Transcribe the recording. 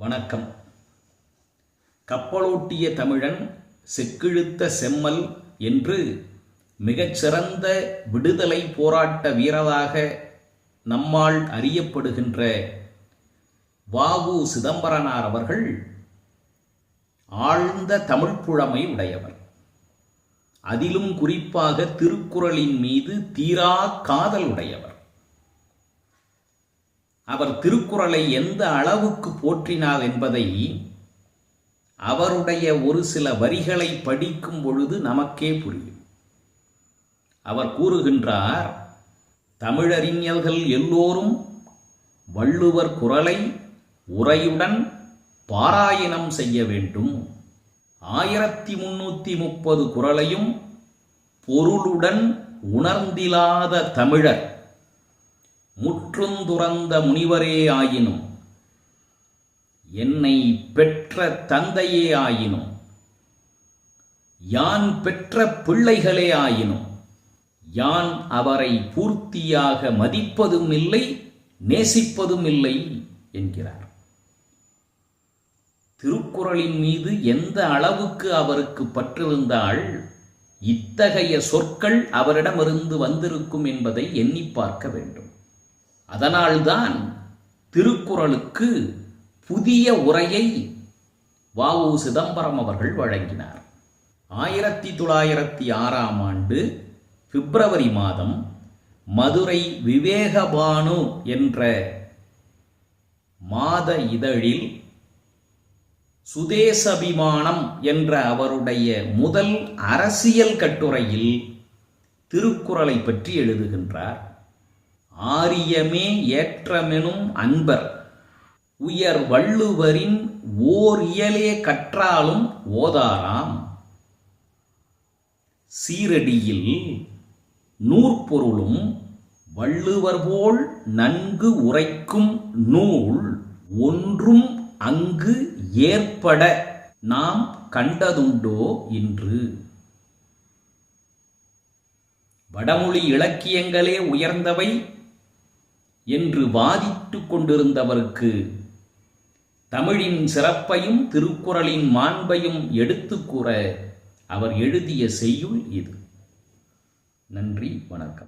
வணக்கம். கப்பலோட்டிய தமிழன் செக்கிழுத்த செம்மல் என்று மிகச்சிறந்த விடுதலை போராட்ட வீரராக நம்மால் அறியப்படுகின்ற வாவு சிதம்பரனார் அவர்கள் ஆழ்ந்த தமிழ் புழமை உடையவர். அதிலும் குறிப்பாக திருக்குறளின் மீது தீரா காதல் உடையவர். அவர் திருக்குறளை எந்த அளவுக்கு போற்றினார் என்பதை அவருடைய ஒரு சில வரிகளை படிக்கும் பொழுது நமக்கே புரியும். அவர் கூறுகின்றார் தமிழறிஞர்கள் எல்லோரும் வள்ளுவர் குரலை உரையுடன் பாராயணம் செய்ய வேண்டும். ஆயிரத்தி முன்னூற்றி முப்பது குரலையும் பொருளுடன் உணர்ந்திலாத தமிழர் முற்றுந்துறந்த முனிவரே ஆயினும் என்னை பெற்ற தந்தையே ஆயினும் யான் பெற்ற பிள்ளைகளே ஆயினும் யான் அவரை பூர்த்தியாக மதிப்பதும் இல்லை நேசிப்பதும் இல்லை என்கிறார். திருக்குறளின் மீது எந்த அளவுக்கு அவருக்கு பற்றிருந்தால் இத்தகைய சொற்கள் அவரிடமிருந்து வந்திருக்கும் என்பதை எண்ணி பார்க்க வேண்டும். அதனால்தான் திருக்குறளுக்கு புதிய உரையை வாவு சிதம்பரம் அவர்கள் வழங்கினார். ஆயிரத்தி தொள்ளாயிரத்தி ஆறாம் ஆண்டு பிப்ரவரி மாதம் மதுரை விவேகபானு என்ற மாத இதழில் சுதேசபிமானம் என்ற அவருடைய முதல் அரசியல் கட்டுரையில் திருக்குறளை பற்றி எழுதுகின்றார். ஆரியமே ஏற்றமெனும் அன்பர். உயர் வள்ளுவரின் ஓர் இயலே கற்றாலும் ஓதாராம். சீரடியில் நூற்பொருளும் வள்ளுவர் போல் நன்கு உரைக்கும் நூல் ஒன்றும் அங்கு ஏற்பட நாம் கண்டதுண்டோ இன்று. வடமொழி இலக்கியங்களே உயர்ந்தவை என்று வாதிட்டு கொண்டிருந்தவருக்கு தமிழின் சிறப்பையும் திருக்குறளின் மாண்பையும் எடுத்துக்கூற அவர் எழுதிய செய்யுள் இது. நன்றி வணக்கம்.